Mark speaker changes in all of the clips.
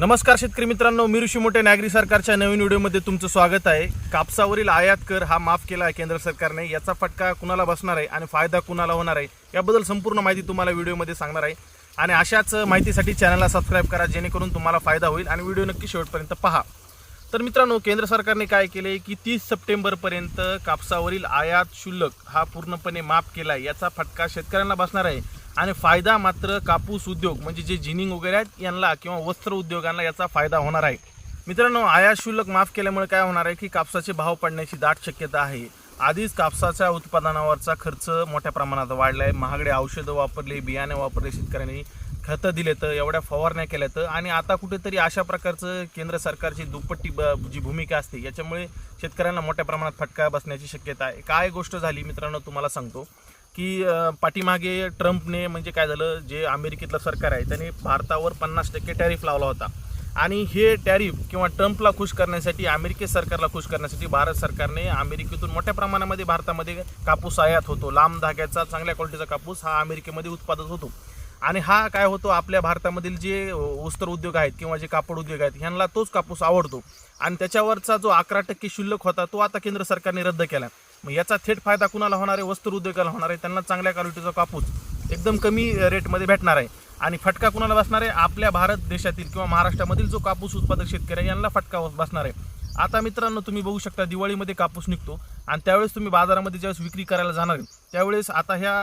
Speaker 1: नमस्कार शेतकरी मित्रांनो मी ऋषी मोठे नागरी सरकारच्या नवीन व्हिडिओमध्ये तुमचं स्वागत आहे. कापसावरील आयात कर हा माफ केला आहे केंद्र सरकारने. याचा फटका कुणाला बसणार आहे आणि फायदा कुणाला होणार आहे याबद्दल संपूर्ण माहिती तुम्हाला व्हिडिओमध्ये सांगणार आहे. आणि अशाच माहितीसाठी चॅनलला सबस्क्राईब करा जेणेकरून तुम्हाला फायदा होईल आणि व्हिडिओ नक्की शेवटपर्यंत पहा. तर मित्रांनो केंद्र सरकारने काय केले की तीस सप्टेंबरपर्यंत कापसावरील आयात शुल्क हा पूर्णपणे माफ केला आहे याचा फटका शेतकऱ्यांना बसणार आहे. आणि फायदा मात्र कापूस उद्योग म्हणजे जे जिनिंग वगैरे आहेत यांना किंवा वस्त्र उद्योगांना याचा फायदा होणार आहे. मित्रांनो आयात शुल्क माफ केल्यामुळे काय होणार आहे की कापसाचे भाव पडण्याची दाट शक्यता आहे. आधीच कापसाच्या उत्पादनावरचा खर्च मोठ्या प्रमाणात वाढला आहे महागडे औषधं वापरले बियाणे वापरले शेतकऱ्यांनी खतं दिलेत एवढ्या फवारण्या केल्यात आणि आता कुठेतरी अशा प्रकारचं केंद्र सरकारची दुप्पट्टी ब जी भूमिका असते याच्यामुळे शेतकऱ्यांना मोठ्या प्रमाणात फटका बसण्याची शक्यता आहे. काय गोष्ट झाली मित्रांनो तुम्हाला सांगतो. की पाठीमागे ट्रम्पने म्हणजे काय झालं जे अमेरिकेतलं सरकार आहे त्याने भारतावर पन्नास टक्के टॅरिफ लावला होता. आणि हे टॅरिफ किंवा ट्रम्पला खुश करण्यासाठी अमेरिके सरकारला खुश करण्यासाठी भारत सरकारने अमेरिकेतून मोठ्या प्रमाणामध्ये भारतामध्ये कापूस आयात होतो. लांब धाग्याचा चांगल्या क्वालिटीचा कापूस हा अमेरिकेमध्ये उत्पादक होतो. आणि हा काय होतो आपल्या भारतामधील जे वस्त्र उद्योग आहेत किंवा जे कापड उद्योग आहेत ह्यांना तोच कापूस आवडतो. आणि त्याच्यावरचा जो अकरा टक्के शुल्क होता तो आता केंद्र सरकारने रद्द केला. मग याचा थेट फायदा कुणाला होणार आहे? वस्त्र उद्योगाला होणार आहे. त्यांना चांगल्या क्वालिटीचा कापूस एकदम कमी रेटमध्ये भेटणार आहे. आणि फटका कुणाला बसणार आहे? आपल्या भारत देशातील किंवा महाराष्ट्रामधील जो कापूस उत्पादक शेतकरी आहे यांना फटका बसणार आहे. आता मित्रांनो तुम्ही बघू शकता दिवाळीमध्ये कापूस निघतो आणि त्यावेळेस तुम्ही बाजारामध्ये ज्यावेळेस विक्री करायला जाणार आहे, त्यावेळेस आता ह्या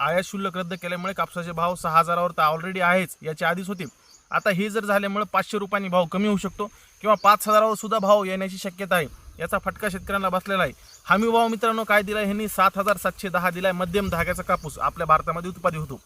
Speaker 1: आयात शुल्क रद्द केल्यामुळे कापसाचे भाव सहा हजारावर तर ऑलरेडी आहेच याच्या आधीच होते. आता हे जर झाल्यामुळे पाचशे रुपयांनी भाव कमी होऊ शकतो किंवा पाच हजारावर सुद्धा भाव येण्याची शक्यता आहे याचा फटका शेतकऱ्यांना बसलेला आहे. हमी भाव मित्रांनो काय दिलाय? ह्यांनी सात हजार सातशे दहा दिलाय मध्यम धाग्याचा कापूस. आपल्या भारतामध्ये उत्पादित होतो.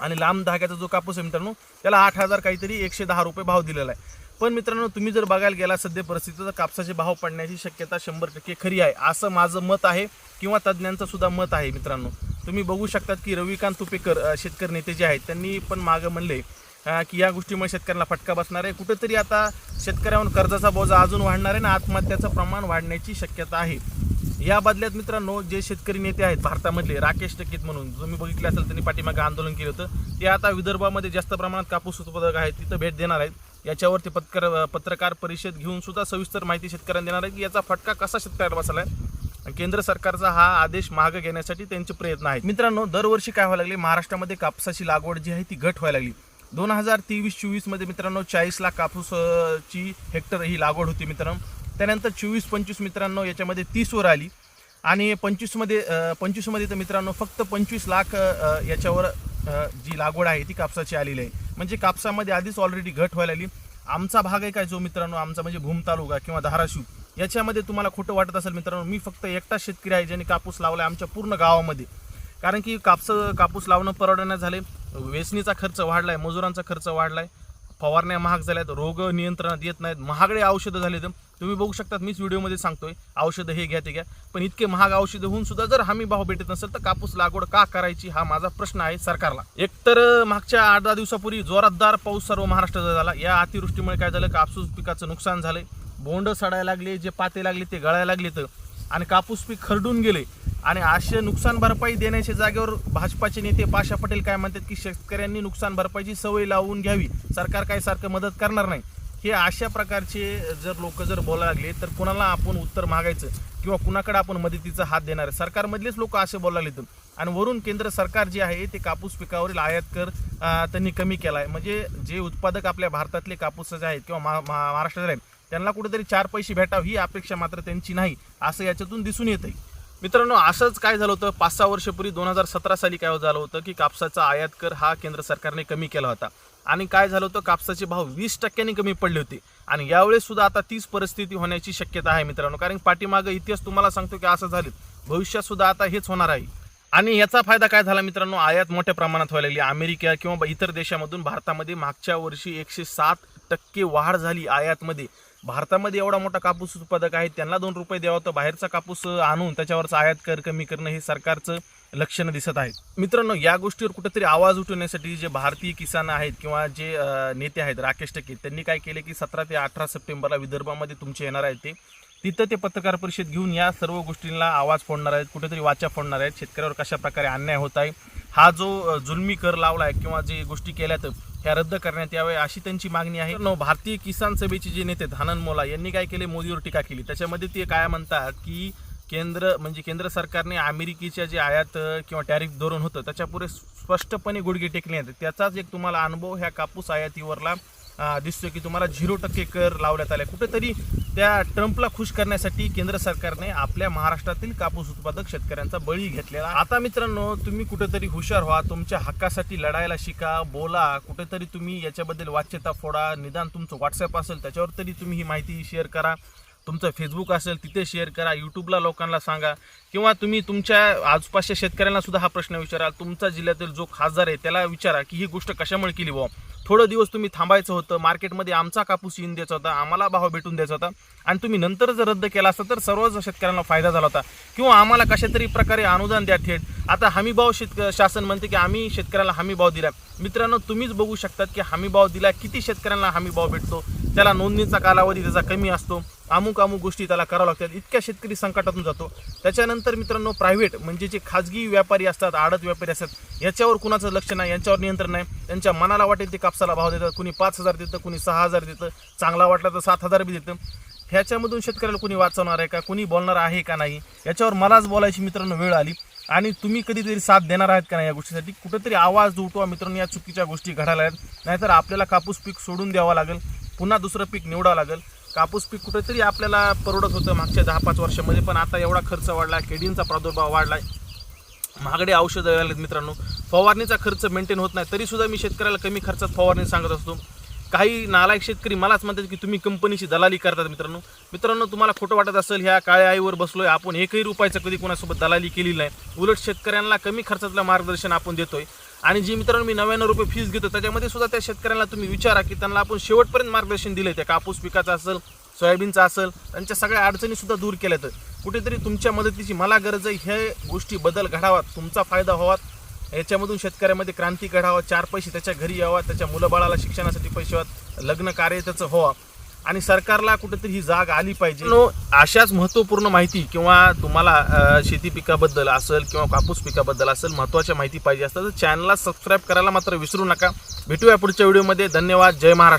Speaker 1: आणि लांब धाग्याचा जो कापूस आहे मित्रांनो त्याला आठ हजार काहीतरी एकशे दहा रुपये भाव दिलेला आहे. पण मित्रांनो तुम्ही जर बघायला गेला सध्या परिस्थितीत तर कापसाचे भाव पडण्याची शक्यता शंभर टक्के खरी आहे. असं माझं मत आहे किंवा तज्ज्ञांचं सुद्धा मत आहे मित्रांनो. तुम्ही बघू शकतात की रविकांत तुपेकर शेतकरी नेते जे आहेत त्यांनी पण मागं म्हणले की या गोष्टीमुळे शेतकऱ्यांना फटका बसणार आहे. कुठेतरी आता शेतकऱ्यांवर कर्जाचा बोजा अजून वाढणार आहे आणि आत्महत्याचं प्रमाण वाढण्याची शक्यता आहे. या बदल्यात मित्रांनो जे शेतकरी नेते आहेत भारतामधले राकेश टकीत म्हणून तुम्ही बघितले असेल त्यांनी पाठीमागे आंदोलन केलं होतं. ते आता विदर्भामध्ये जास्त प्रमाणात कापूस उत्पादक आहेत तिथं भेट देणार आहेत. याच्यावरती पत्रकार पत्रकार परिषद घेऊन सुद्धा सविस्तर माहिती शेतकऱ्यांना देणार आहे की याचा फटका कसा शेतकऱ्याला बसला आहे केंद्र सरकारचा हा आदेश मागे घेण्यासाठी त्यांचे प्रयत्न आहेत. मित्रांनो दरवर्षी काय व्हायला लागले? महाराष्ट्रामध्ये कापसाची लागवड जी आहे ती घट व्हायला लागली. दोन हजार तेवीस चोवीसमध्ये मित्रांनो चाळीस लाख कापूसची हेक्टर ही लागवड होती मित्रांनो. त्यानंतर चोवीस पंचवीस मित्रांनो याच्यामध्ये तीसवर आली. आणि पंचवीसमध्ये पंचवीसमध्ये तर मित्रांनो फक्त पंचवीस लाख याच्यावर जी लागवड आहे ती कापसाची आलेली आहे. म्हणजे कापसामध्ये आधीच ऑलरेडी घट व्हायला आली आमचा भाग आहे काय जो मित्रांनो आमचा म्हणजे भूम तालुका किंवा धाराशिव याच्यामध्ये तुम्हाला खोटं वाटत असेल मित्रांनो मी फक्त एकटा शेतकरी आहे ज्याने कापूस लावला आमच्या पूर्ण गावामध्ये. कारण की कापसं कापूस लावणं परवडण्यात झाले वेचणीचा खर्च वाढलाय मजुरांचा खर्च वाढलाय. फवारण्या महाग झाल्यात रोग नियंत्रणात येत नाहीत महागडे औषधं झाले तर तुम्ही बघू शकतात मीच व्हिडिओमध्ये सांगतोय औषधं हे घ्या ते घ्या. पण इतके महाग औषधं होऊन सुद्धा जर हमी भाव भेटत नसेल तर कापूस लागवड का करायची हा माझा प्रश्न आहे सरकारला. एकतर मागच्या आठ दहा दिवसापूर्वी जोरातदार पाऊस सर्व महाराष्ट्रात झाला. या अतिवृष्टीमुळे काय झालं? कापूस पिकाचं नुकसान झालं बोंड सडायला लागले जे पाते लागले ते गळायला लागले तर आणि कापूस पीक खरडून गेले. आणि असे नुकसान भरपाई देण्याच्या जागेवर भाजपाचे नेते पाशा पटेल काय म्हणतात की शेतकऱ्यांनी नुकसान भरपाईची सवय लावून घ्यावी. सरकार काय सारखं मदत करणार नाही. हे अशा प्रकारचे जर लोक जर बोलायला लागले तर कुणाला आपण उत्तर मागायचं किंवा कुणाकडे आपण मदतीचा हात देणार आहे? सरकारमधलेच लोक असे बोलायला लागले आणि वरून केंद्र सरकार जे आहे ते कापूस पिकावरील आयात कर त्यांनी कमी केला आहे म्हणजे जे उत्पादक आपल्या भारतातले कापूसचे आहेत किंवा महा महा- महाराष्ट्रातले आहेत त्यांना कुठेतरी चार पैसे भेटावं ही अपेक्षा मात्र त्यांची नाही असं याच्यातून दिसून येत आहे मित्रांनो असंच काय झालं होतं? पाच सहा वर्षपूर्वी दोन हजार सतरा साली काय झालं होतं की कापसाचा आयात कर हा केंद्र सरकारने कमी केला होता. आणि काय झालं होतं? कापसाचे भाव वीस टक्क्यांनी कमी पडले होते. आणि यावेळेस सुद्धा आता तीच परिस्थिती होण्याची शक्यता आहे मित्रांनो. कारण पाठीमागं इतिहास तुम्हाला सांगतो की असं झालं भविष्यात सुद्धा आता हेच होणार आहे. आणि याचा फायदा काय झाला मित्रांनो? आयात मोठ्या प्रमाणात व्हायला लागली अमेरिका किंवा इतर देशामधून भारतामध्ये मागच्या वर्षी एकशे सात टक्के वाढ झाली आयातमध्ये. भारतामध्ये एवढा मोठा कापूस उत्पादक आहे त्यांना दोन रुपये द्यावं तर बाहेरचा कापूस आणून त्याच्यावरचा आयात कर कमी करणं हे सरकारचं लक्षणं दिसत आहेत मित्रांनो या गोष्टीवर कुठेतरी आवाज उठवण्यासाठी जे भारतीय किसान आहेत किंवा जे नेते आहेत राकेश टक्के त्यांनी काय केले की सतरा ते अठरा सप्टेंबरला विदर्भामध्ये तुमचे येणार आहेत ते तिथं ते पत्रकार परिषद घेऊन या सर्व गोष्टींना आवाज फोडणार आहेत कुठेतरी वाचा फोडणार आहेत. शेतकऱ्यावर कशा प्रकारे अन्याय होत आहे हा जो जुलमी कर लावला आहे किंवा जे गोष्टी केल्यात ह्या रद्द करण्यात याव्या अशी त्यांची मागणी आहे. नो भारतीय किसान सभेचे जे नेते धानन मोला यांनी काय केले? मोदीवर टीका केली. त्याच्यामध्ये ते काय म्हणतात की केंद्र म्हणजे केंद्र सरकारने अमेरिकेच्या जे आयात किंवा टॅरिफ धोरण होतं त्याच्यापुढे स्पष्टपणे गुडघे टेकले आहेत त्याचाच एक तुम्हाला अनुभव ह्या कापूस आयातीवरला दिसतोय की तुम्हाला झिरो टक्के कर लावण्यात आले. कुठेतरी त्या ट्रम्पला खुश करण्यासाठी केंद्र सरकारने आपल्या महाराष्ट्रातील कापूस उत्पादक शेतकऱ्यांचा बळी घेतलेला आता मित्रांनो तुम्ही कुठेतरी हुशार व्हा तुमच्या हक्कासाठी लढायला शिका बोला कुठेतरी तुम्ही याच्याबद्दल वाच्यता फोडा निदान तुमचं व्हॉट्सअप असेल त्याच्यावर तरी तुम्ही ही माहिती शेअर करा. तुमचं फेसबुक असेल तिथे शेअर करा यूट्यूबला लोकांना सांगा. किंवा तुम्ही तुमच्या आजपासच्या शेतकऱ्यांना सुद्धा हा प्रश्न विचारा तुमचा जिल्ह्यातील जो खासदार आहे त्याला विचारा की ही गोष्ट कशामुळे केली बुवा? थोडं दिवस तुम्ही थांबायचं होतं मार्केटमध्ये आमचा कापूस येऊन द्यायचा होता आम्हाला भाव भेटून द्यायचा होता आणि तुम्ही नंतर जर रद्द केला असता तर सर्वच शेतकऱ्यांना फायदा झाला होता. किंवा आम्हाला कशा तरी प्रकारे अनुदान द्या थेट. आता हमी भाव शेतक शासन म्हणते की आम्ही शेतकऱ्याला हमी भाव दिला. मित्रांनो तुम्हीच बघू शकतात की हमी भाव दिला किती शेतकऱ्यांना हमी भाव भेटतो? त्याला नोंदणीचा कालावधी त्याचा कमी असतो. अमुक अमुक गोष्टी त्याला करावं लागतात. इतक्या शेतकरी संकटातून जातो. त्याच्यानंतर मित्रांनो प्रायव्हेट म्हणजे जे खाजगी व्यापारी असतात आडत व्यापारी असतात याच्यावर कुणाचं लक्ष नाही यांच्यावर नियंत्रण नाही. त्यांच्या मनाला वाटेल ते कापसाला भाव देतात. कुणी पाच हजार देतं कुणी सहा हजार देतं. चांगला वाटला तर सात हजार बी देतं. ह्याच्यामधून शेतकऱ्याला कुणी वाचवणार आहे का? कुणी बोलणार आहे का नाही? याच्यावर मलाच बोलायची मित्रांनो वेळ आली. आणि तुम्ही कधीतरी साथ देणार आहात का नाही या गोष्टीसाठी? कुठेतरी आवाज उठवा मित्रांनो या चुकीच्या गोष्टी घडायला आहेत नाहीतर आपल्याला कापूस पीक सोडून द्यावं लागेल. पुन्हा दुसरं पीक निवडावं लागेल. कापूस पीक कुठेतरी आपल्याला परवडत होतं मागच्या दहा पाच वर्षामध्ये पण आता एवढा खर्च वाढला केडींचा प्रादुर्भाव वाढलाय. महागडे औषधं आलेत मित्रांनो. फवारणीचा खर्च मेंटेन होत नाही तरीसुद्धा मी शेतकऱ्याला कमी खर्चात फवारणी सांगत असतो. काही नालायक शेतकरी मलाच म्हणतात की तुम्ही कंपनीची दलाली करतात मित्रांनो. मित्रांनो तुम्हाला खोटं वाटत असेल ह्या काळ्या आईवर बसलोय आपण एकही रुपयाचं कधी कोणासोबत दलाली केली नाही. उलट शेतकऱ्यांना कमी खर्चातलं मार्गदर्शन आपण देतोय. आणि जी मित्रांनो मी नव्याण्णव रुपये फीस घेतो त्याच्यामध्ये सुद्धा त्या शेतकऱ्यांना तुम्ही विचारा की त्यांना आपण शेवटपर्यंत मार्गदर्शन दिले त्या कापूस पिकाचं असेल सोयाबीनचं असेल त्यांच्या सगळ्या अडचणीसुद्धा दूर केल्या तर कुठेतरी तुमच्या मदतीची मला गरज आहे हे गोष्टी बदल घडावात तुमचा फायदा व्हावा. याच्यामधून शेतकऱ्यामध्ये क्रांती घडावा चार पैसे त्याच्या घरी यावा त्याच्या मुलंबाळाला शिक्षणासाठी पैसे व्हावं लग्न कार्य त्याचं व्हावं. आणि सरकारला कुठेतरी ही जाग आली पाहिजे. अशाच महत्त्वपूर्ण माहिती किंवा तुम्हाला शेती पिकाबद्दल असेल किंवा कापूस पिकाबद्दल असेल महत्त्वाच्या माहिती पाहिजे असतात तर चॅनलला सबस्क्राईब करायला मात्र विसरू नका. भेटूया पुढच्या व्हिडिओमध्ये धन्यवाद. जय महाराष्ट्र.